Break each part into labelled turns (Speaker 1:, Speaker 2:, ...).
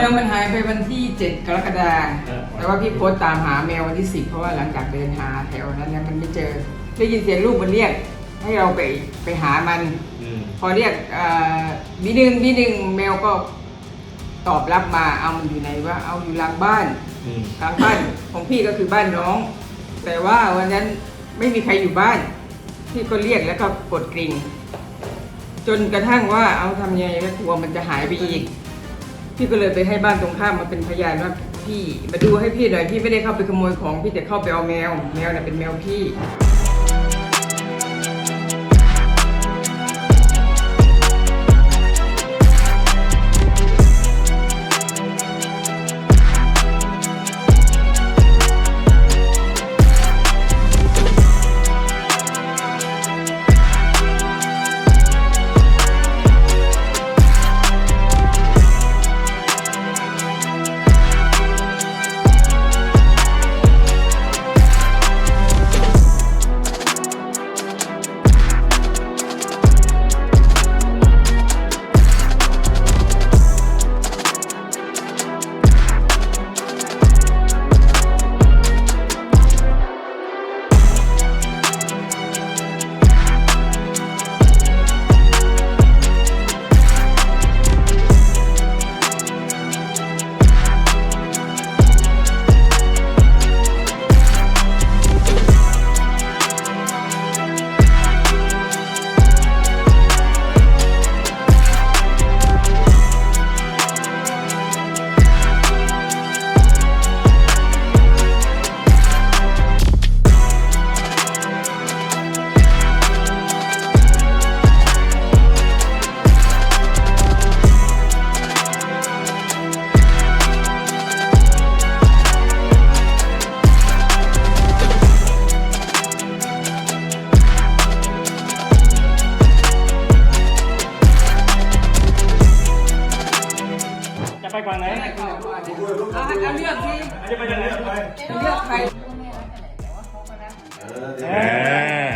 Speaker 1: วันที่ 7 กรกฎาคมแต่ว่าพี่โพสต์ตามหาแมววันที่ 10 เพราะว่าหลังจากเดินหาแถวนั้นเนี่ยมันไม่เจอได้ยินเสียงลูกมันเรียก ให้เราไปไปหามัน
Speaker 2: อืม
Speaker 1: พอเรียกเอ่อบีหนึ่งบีหนึ่งแมวก็ตอบรับมาเอามันอยู่ไหนว่าเอาอยู่หลังบ้าน
Speaker 2: อืม
Speaker 1: หลังบ้านของพี่ก็คือบ้านน้อง แต่ว่าวันนั้นไม่มีใครอยู่บ้าน พี่ก็เรียกแล้วก็กดกริ่ง จนกระทั่งว่าเอาทำยังไงแล้วกลัวมันจะหายไปอีก พี่ก็เลยไปให้บ้านตรงข้ามมาเป็นพยานว่าพี่มาดูให้พี่หน่อยพี่ไม่ได้เข้าไปขโมยของพี่แต่เข้าไปเอาแมว แมวน่ะเป็นแมวพี่ เอาให้เอาเลือกสิ
Speaker 2: จะไปยังไงไป
Speaker 1: เลือกใคร
Speaker 2: เออ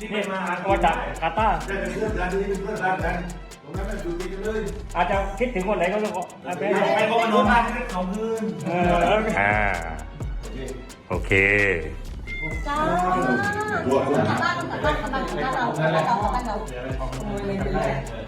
Speaker 2: นี่มาตัวจากกาตาร์
Speaker 3: ได้เป็นเพื่อนกันนี่เป็นเพื่อนรักกันตรงนั้นมันอยู่ติดกันเลย
Speaker 2: อาจจะคิดถึงคนไหนก็ต้องไป
Speaker 3: ไปก็มานอนบ้านนี่เขาคืน
Speaker 2: เออ
Speaker 4: อ่าโอเค
Speaker 5: จ้าบวกกลับบ้านกลับบ้านกลับบ้านกลับบ้านเรากลับบ้านเรากลับบ้านเรา